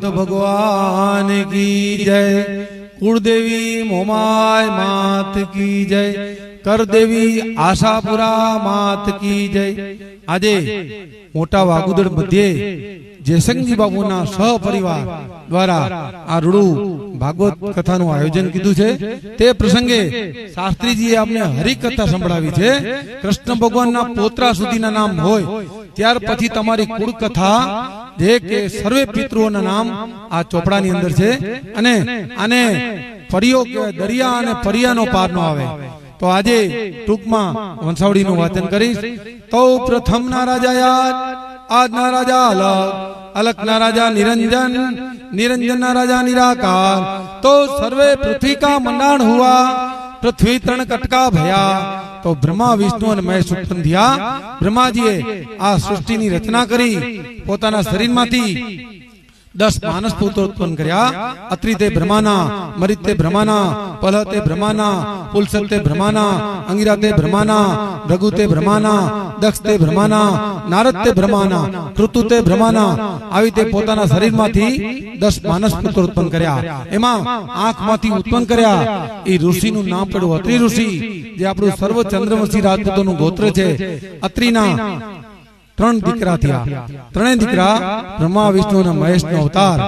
તો ભગવાન કી જય, કુળદેવી મોમાય માત કી જય, કરદેવી આશાપુરા માત કી જય. આજે મોટા વાગુદડ મધ્યે જયસંગજી બાબુના સહપરિવાર દ્વારા આ રૂડુ ભાગવત કથાનું આયોજન કીધું છે, તે પ્રસંગે શાસ્ત્રીજીએ આપણે હરિકથા સંભળાવી છે, કૃષ્ણ ભગવાનના પોતરા સુધીના નામ હોય, ત્યાર પછી તમારી કુળ કથા જે કે સર્વે પિતૃઓના નામ આ ચોપડાની અંદર છે, અને આને ફરિયો કહેવાય દરિયા અને ફરિયાનો પાર નો આવે. તો આજે ટૂંકમાં વંશાવડીનું વાચન કરીશ. તો પ્રથમના રાજા યાદ આજના રાજા અલગ અલગના રાજા નિરંજન નિરંજનના રાજા નિરાકાર તો સર્વે પૃથ્વી કા મંડાણ હુઆ પૃથ્વી ત્રણ કટકા ભયા તો બ્રહ્મા વિષ્ણુ અને મહેશ ઉત્પન્ન થયા બ્રહ્માજીએ આ સૃષ્ટિની રચના કરી પોતાના શરીરમાંથી દસ માનસ પુત્રો ઉત્પન્ન કર્યા અત્રિ તે બ્રહ્માના મરિત તે બ્રહ્માના પલહ તે બ્રહ્માના પુલસત તે બ્રહ્માના અંગિરા તે બ્રહ્માના રઘુ તે બ્રહ્માના દક્ષ તે બ્રહ્માના નારદ તે બ્રહ્માના કૃતુ તે બ્રહ્માના આવી તે પોતાના શરીરમાંથી દસ માનસ પુત્ર ઉત્પન્ન કર્યા. એમાં આંખમાંથી ઉત્પન્ન કર્યા. એ ઋષિનું નામ પડ્યું અત્રિ ઋષિ, જે આપણું સર્વ ચંદ્રવંશી રાજપૂતોનું ગોત્ર છે. અત્રિના ત્રણ દીકરા થયા. ત્રણેય દીકરા બ્રહ્મા વિષ્ણુ અને મહેશ નો અવતાર.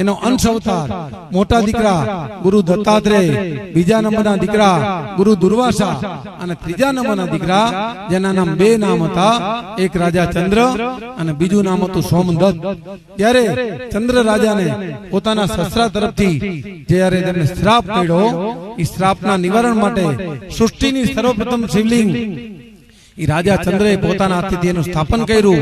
એનો અંશ અવતાર. મોટા દીકરા ગુરુ દત્તાત્રેય. બીજા નંબરના દીકરા ગુરુ દુર્વાસા. અને ત્રીજા નંબરના દીકરા જેના નામ બે નામ હતા. એક રાજા ચંદ્ર અને બીજું નામ હતું સોમદત્ત. ત્યારે ચંદ્ર રાજાને પોતાના સસરા તરફથી જ્યારે તેમને શ્રાપ મળ્યો એ શ્રાપના નિવારણ માટે સૃષ્ટિની સર્વપ્રથમ શિવલિંગ રાજા ચંદ્રએ પોતાના હાથથી સ્થાપન કર્યું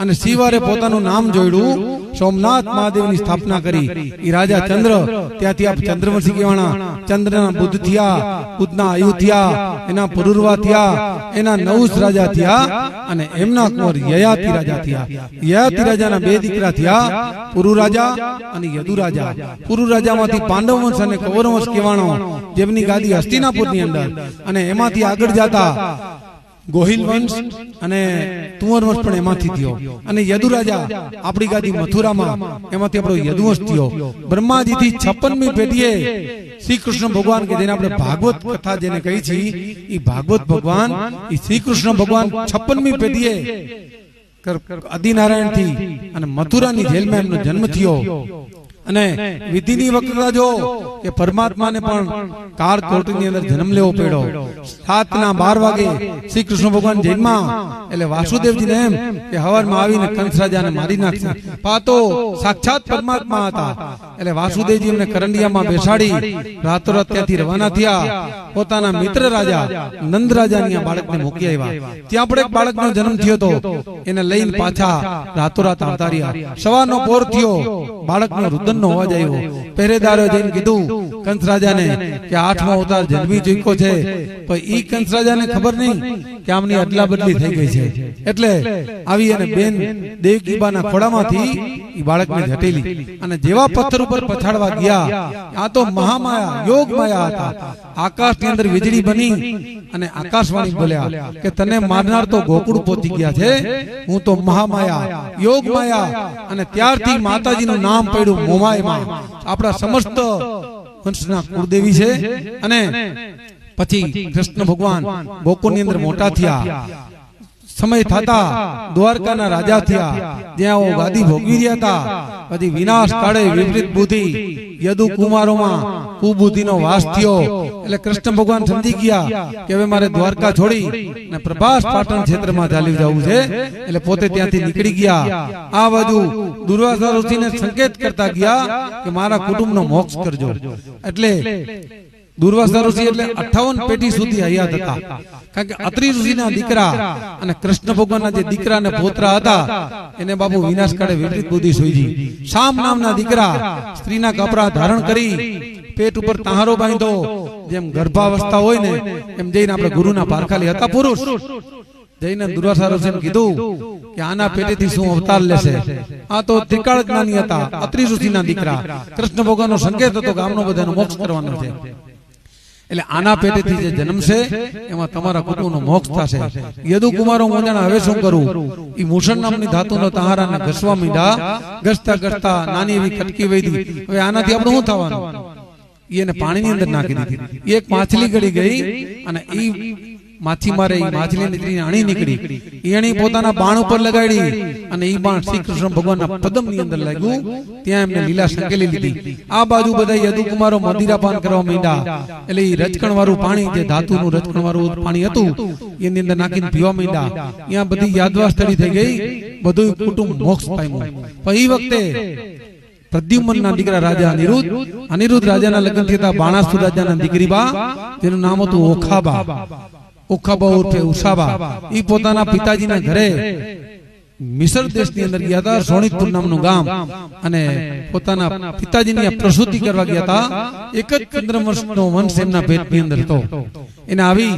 અને શિવારે પોતાનું નામ જોડ્યું. સોમનાથ મહાદેવની સ્થાપના કરી. એ રાજા ચંદ્ર ત્યાંથી આપ ચંદ્રવંશી કહેવાના ચંદ્રના બુદ્ધ થયા બુદ્ધના આયુ થયા એના પુરુરવા થયા એના નવસ રાજા થયા અને એમના કુંવર યયાતિ રાજા થયા. યયાતિ રાજાના બે દીકરા થયા પુરુ રાજા અને યદુ રાજા પુરુ રાજામાંથી પાંડવ વંશ અને કૌરવ વંશ કહેવાનો જેમની ગાદી હસ્તિનાપુરની અંદર અને એમાંથી આગળ જતા ગોહિલ વંશ અને તુંવર વંશ પણ એમાંથી થયો. અને યદુ રાજા આપણી ગાદી મથુરામાં, એમાંથી આપણો યદુવંશ થયો. બ્રહ્માજીથી છપ્પનમી પેઢીએ શ્રી કૃષ્ણ ભગવાન કે જેને આપણે ભાગવત કથા જેને કહી છે એ ભાગવત ભગવાન એ શ્રી કૃષ્ણ ભગવાન છપ્પનમી પેઢીએ આદિનારાયણથી અને મથુરાની જેલમાં એમનો જન્મ થયો. અને વિધિની વક્રતા જો કે પરમાત્માને પણ કાર કોર્ટની અંદર જન્મ લેવો પડ્યો. સાત ના બાર વાગે શ્રી કૃષ્ણ ભગવાન જન્મા એટલે વાસુદેવજીને એમ કે હવારમાં આવીને કંસ રાજાને મારી નાખશે. પાતો સાક્ષાત પરમાત્મા હતા. એટલે વાસુદેવજી એમને કરંડિયામાં બેસાડી રાતોરાત ત્યાંથી રવાના થયા. પોતાના મિત્ર રાજા, નંદ રાજાની આ બાળકને મૂકી આવ્યા. ત્યાં આપણે એક બાળકનો જન્મ થયો હતો. એને લઈને પાછા રાતોરાત આવતાર્યા સવારનો પોર થયો. બાળકનો રુદનનો અવાજ આવ્યો. પહેરેદારો જઈને કીધું, કંસ રાજાને કે આઠમો અવતાર જન્મી ચૂક્યો છે. પણ ઈ કંસ રાજાને ખબર નહીં કે આમની અદલા બદલી થઈ ગઈ છે. એટલે આવી અને બેન દેવકીબાના ખોડામાંથી ઈ બાળકને ઝટેલી. અને જેવા પથ્થર ઉપર પછાડવા ગયા આ તો મહામાયા યોગ માયા હતા. આકાશની અંદર વીજળી બની અને આકાશવાણી બોલ્યા કે તને મારનાર તો ગોકુળ પહોંચી ગયા છે. હું તો મહામાયા યોગ માયા અને ત્યારથી માતાજીનું નામ પડ્યું મોમાયમાં આપણા સમસ્ત વંશના કુળદેવી છે. અને પછી કૃષ્ણ ભગવાન ગોકુળની અંદર મોટા થયા. સમય થતા દ્વારકાના રાજા થયા. જ્યાં ઓ ગાદી ભોગવી રહ્યા હતા. પછી વિનાશ કાળે વિપરીત બુદ્ધિ યદુ કુમારોમાં કુબુદ્ધિનો વાસ થયો. એટલે કૃષ્ણ ભગવાન સમજી ગયા કે હવે મારે દ્વારકા છોડી અને પ્રભાસ પાટણ ક્ષેત્રમાં ચાલી જવું છે. એટલે પોતે ત્યાંથી નીકળી ગયા. આ બાજુ દુર્વાસા ઋષિને સંકેત કરતા ગયા કે મારા કુટુંબનો મોક્ષ કરજો. એટલે દુર્વાસા ઋષિ એટલે અઠાવન પેઢી સુધી હયાત હતા. કારણ કે અત્રિ ઋષિના દીકરા અને કૃષ્ણ ભગવાનના જે દીકરા અને પોતરા હતા એને બાપુ વિનાશ કાળે વિપરીત બુદ્ધિ સુઈજી શામ નામના દીકરા સ્ત્રીના કપડા ધારણ કરી પેટ ઉપર તાહારો બાંધો જેમ ગર્ભાવસ્થા હોય ને એમ જઈને આપણે ગુરુના પારખાલી હતા પુરુષ. જઈને દુર્વાસા ઋષિને કીધું કે આના પેટેથી શું અવતાર લેશે? આ તો ત્રિકાળ જ્ઞાની હતા અત્રિ ઋષિના દીકરા. કૃષ્ણ ભગવાનનો સંકેત હતો કે આમનો બધાનો મોક્ષ કરવાનો છે. એટલે આના પેટેથી જે જન્મશે એમાં તમારા કુટુંબનો મોક્ષ થશે. યદુકુમારો મોજાણા હવે શું કરું. એ મૂષણ નામની ધાતુનો તહારાને ઘસવા મીંડા ઘસતા ઘસતા નાની એવી કટકી વૈધી. હવે આનાથી આપણે શું થવાનું? એને પાણીની અંદર નાખી દીધી. એક માછલી ગળી ગઈ અને ઈ માછીમારે મારે માછલી અણી નીકળી. એણી પોતાના બાણ ઉપર લગાડી અને એ બાણ શ્રી કૃષ્ણ ભગવાનના પદમની અંદર લાગ્યું. ત્યાં એમને લીલા સંકેલી લીધી. આ બાજુ બધા યદુકુમારો મદિરાપાન કરવા માંડ્યા. એટલે એ રચકણ વાળું પાણી જે ધાતુનું રચકણ વાળું પાણી હતું એની અંદર નાખીને પીવા માંડ્યા. ત્યાં બધી યાદવા સ્થળી થઈ ગઈ. બધું કુટુંબ મોક્ષ પામ્યું. પણ ઈ વખતે પ્રદ્યુમનના દીકરા રાજા અનિરુદ્ધ અનિરુદ્ધ. રાજાના લગ્ન થતા બાણાસુર રાજાના દીકરી બા જેનું નામ હતું ઓખાબા ઓખાબા ઉર્ફે ઉષાબા. એ પોતાના પિતાજીના ઘરે મિસર દેશની અંદર ગયા હતા સોણીતપુર નામનું ગામ. અને પોતાના પિતાજીની પ્રસૂતિ કરવા ગયા હતા. એક જ ચંદ્રવંશનો વંશ એમના ભેટની અંદર હતો. એને આવી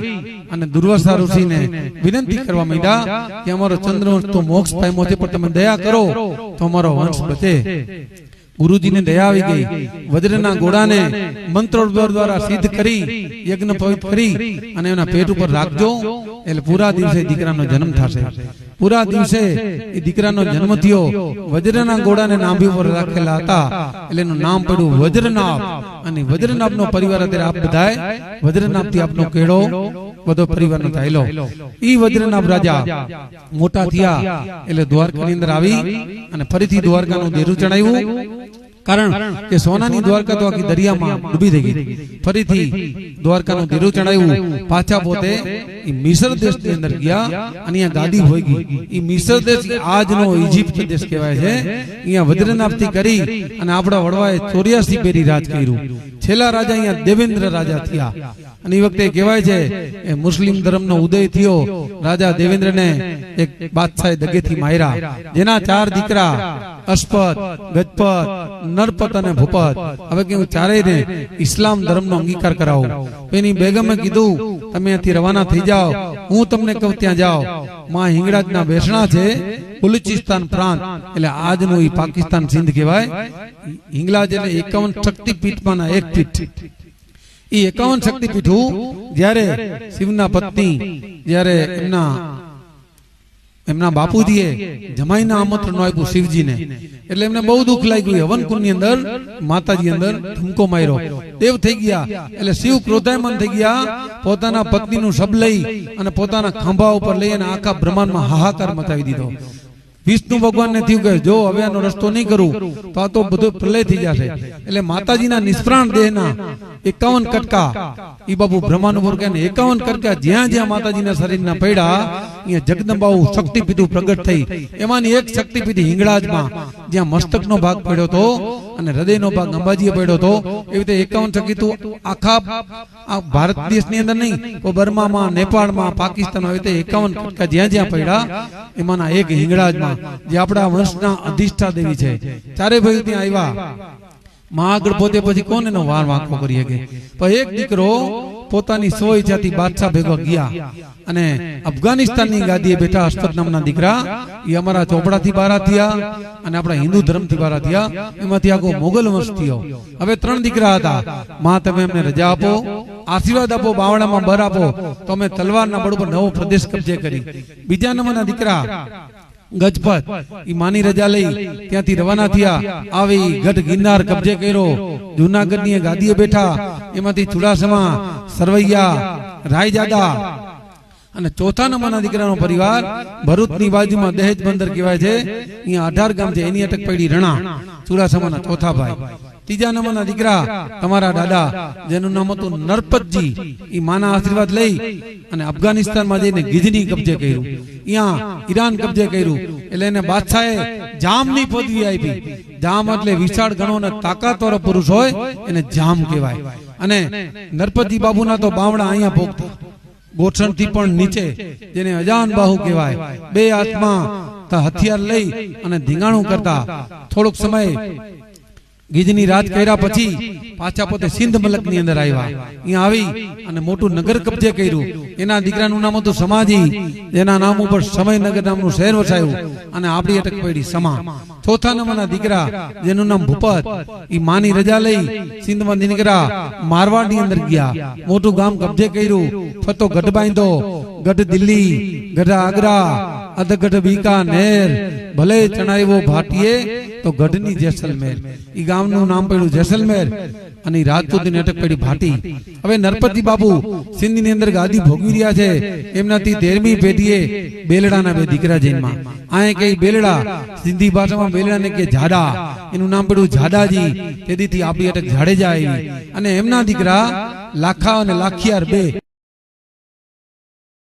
અને દુર્વાસા ઋષિને વિનંતી કરવા માંડ્યા કે અમારો ચંદ્રવંશ તો મોક્ષ પામ્યો છે પણ તમે દયા કરો તો અમારો વંશ બચે. ગુરુજીને દયા આવી ગઈ. વજ્રના ઘોડાને મંત્રો દ્વારા સિદ્ધ કરી યજ્ઞ પવિત્ર કરી અને એના પેટ ઉપર રાખજો. એટલે પૂરા દિવસે દીકરાનો જન્મ થશે. પૂરા દિવસે એ દીકરાનો જન્મ થયો. વજ્રના ઘોડાને નાભી ઉપર રાખેલા હતા. એટલે એનું નામ પડ્યું વજ્રનાભ. અને વજ્રનાભનો પરિવાર અત્યારે આપ બધાય વજ્રનાભથી આપનો કેળો બધો પરિવારનો થયેલો. ઈ વજ્રનાભ રાજા મોટા થયા એટલે દ્વારકાની અંદર આવી અને ફરીથી દ્વારકાનું દેરું ચડાવ્યું કારણ કે સોનાની દ્વારકા તો આખી દરિયામાં ડૂબી થઈ ગઈ. ફરીથી દ્વારકાનું દેરું ચડાવ્યું પાછા પોતે ઈ મિસર દેશની અંદર ગયા અને અહીંયા ગાદી હોઈ ગઈ એ મિસર દેશ આજનો ઇજિપ્ત દેશ કહેવાય છે. અહીંયા વજ્રનાપથી કરી અને આપણા વડવાએ ચોર્યાસી પેરી રાજ કર્યું. છેલ્લા રાજા અહીંયા દેવેન્દ્ર રાજા થયા. અને એ વખતે કહેવાય છે એ મુસ્લિમ ધર્મનો ઉદય થયો. રાજા દેવેન્દ્રને એક બાદશાહે દગેથી માર્યા. જેના ચાર દીકરા અસ્પત ગજપત નરપત અને ભૂપત. હવે કે હું ચારેય ને ઇસ્લામ ધર્મનો અંગીકાર કરાવું. એની બેગમે કીધું, તમે અહીંથી રવાના થઈ જાઓ. હું તમને કહું, ત્યાં જાઓ. માં હિંગળાજના બેસણા છે, બલુચિસ્તાન પ્રાંત. એટલે આજનું એ પાકિસ્તાન સિંધ કહેવાય. હિંગળાજ એટલે એકાવન શક્તિપીઠમાંના એક પીઠ. એ એકાવન શક્તિપીઠું જ્યારે શિવના પત્ની, જ્યારે એમના એમના બાપુજીએ જમાઈના આમંત્રણ આપ્યું શિવજીને. એટલે એમને બહુ દુઃખ લાગ્યું. હવનકુંડની અંદર માતાજી અંદર ધમકો માર્યો. દેવ થઈ ગયા. એટલે શિવ ક્રોધાયમાન થઈ ગયા. પોતાના પત્નીનું શબ લઈ અને પોતાના ખંભા ઉપર લઈ અને આખા બ્રહ્માંડમાં હાહાકાર મચાવી દીધો. વિષ્ણુ ભગવાનને થયું કે જો હવે આનો રસ્તો નહીં કરું, તો આ તો બધો પ્રલય થઈ જશે. એટલે માતાજીના નિષ્પ્રાણ દેહના એકાવન કટકા. ઈ બાબુ બ્રહ્માનુભવ કે એકાવન કટકા જ્યાં જ્યાં માતાજીના શરીરના પૈડા, અહીંયા જગદંબાઓ શક્તિપીઠ પ્રગટ થઈ. એમાંની એક શક્તિપીઠ હિંગળાજમાં, જ્યાં મસ્તકનો ભાગ પડ્યો હતો અને હૃદયનો ભાગ અંબાજીએ પડ્યો હતો. એવી રીતે એકાવન શક્તિતું આખા આ ભારત દેશની અંદર નહીં તો બર્મામાં, નેપાળમાં, પાકિસ્તાનમાં આવી રીતે એકાવન કટકા જ્યાં જ્યાં પડ્યા એમાંના એક હિંગળાજમાં, જે આપણા વંશના અધિષ્ઠા દેવી છે. ચારે ભાઈ ત્યાં આવ્યા. માં આગળ પોતે પછી કોને વાર વાંકો કરી શકે? પણ એક દીકરો પોતાની સો ઈચ્છાથી બાદશાહ ભેગો ગયા અને અફઘાનિસ્તાનની ગાદીએ બેઠા અસ્પત નામના દીકરા, એ અમારા ચોપડાથી બારા થયા અને આપણા હિન્દુ ધર્મથી બારા થયા. એમાંથી આખો મોગલ વંશ થયો. હવે ત્રણ દીકરા હતા. માં, તમે એમને રજા આપો, આશીર્વાદ આપો, બાવળામાં બર આપો. તો અમે તલવારના બળ પર નવો પ્રદેશ કબજે કરી. બીજા નંબરના દીકરા ગજપત. ઈ માની રજા લઈ ત્યાંથી રવાના થયા. આવી ગઢ ગિરનાર કબજે કર્યો. જુનાગઢની ગાદીએ બેઠા. એમાંથી ચુડાસમા, સરવૈયા, રાયજાદા અને ચોથા નંબરના દીકરાનો પરિવાર ભરૂચની બાજુમાં દહેજ બંદર કહેવાય છે. અહીંયા અઢાર ગામ છે. એની અટક પડી રણા, ચુડાસમાના ચોથા ભાઈ. ત્રીજા નંબરના દીકરા તમારા દાદા, જેનું નામ હતું નરપતજી. એ માના આશીર્વાદ લઈ અને અફઘાનિસ્તાનમાં જઈને ગીજની કબજે કર્યું. અહીંયા ઈરાન કબજે કર્યું. એટલે એને બાદશાહે જામની પદવી આપી. જામ એટલે વિશાળ ગણો અને તાકાતવાળો પુરુષ હોય, એને જામ કહેવાય. અને નરપતિ બાબુના તો બાવડા અહીંયા ભોગતા. ગોઠણથી પણ નીચે, જેને અજાન બાહુ કહેવાય. બે હાથમાં હથિયાર લઈ અને ધીંગાણું કરતા. થોડોક સમય ગીજની રાજ કર્યા પછી પાછા પોતે સિંધ મલકની અંદર આવ્યા. અહીંયા આવી અને મોટું નગર કબજે કર્યું. એના દીકરાનું નામ હતું સમાજી એના નામ ઉપર સમયનગર નામનું શહેર વસાયું અને આપણી અટક પડી સમા. ચોથા નંબરના દીકરા જેનું નામ ભૂપત. એ માની રજા લઈ સિંધમાં નીકળ્યા મારવાડની અંદર ગયા. મોટું ગામ કબજે કર્યું. ફતો ગઢ બાંધો. ગઢ દિલ્હી ગઢ આગ્રા. અધગઢ બીકાનેર ભલે ચણાવ્યો ભાટીએ તો ગઢની જેસલમેર. ઈ ગામનું નામ પડ્યું જેસલમેર. અને રાજપૂતની અટક પડી ભાટી. હવે નરપતિ બાપુ સિંધની અંદર ગાદી ભોગવી રહ્યા છે. એમનાથી તેરમી પેઢીએ બેલડાના બે દીકરા જન્મા આય કે બેલડા. સિંધી ભાષામાં બેલડાને કે જાડા. એનું નામ પડ્યું જાડાજી. તેથી આપણી અટક જાડેજા આવી અને એમના દીકરા લાખા અને લાખિયાર બે.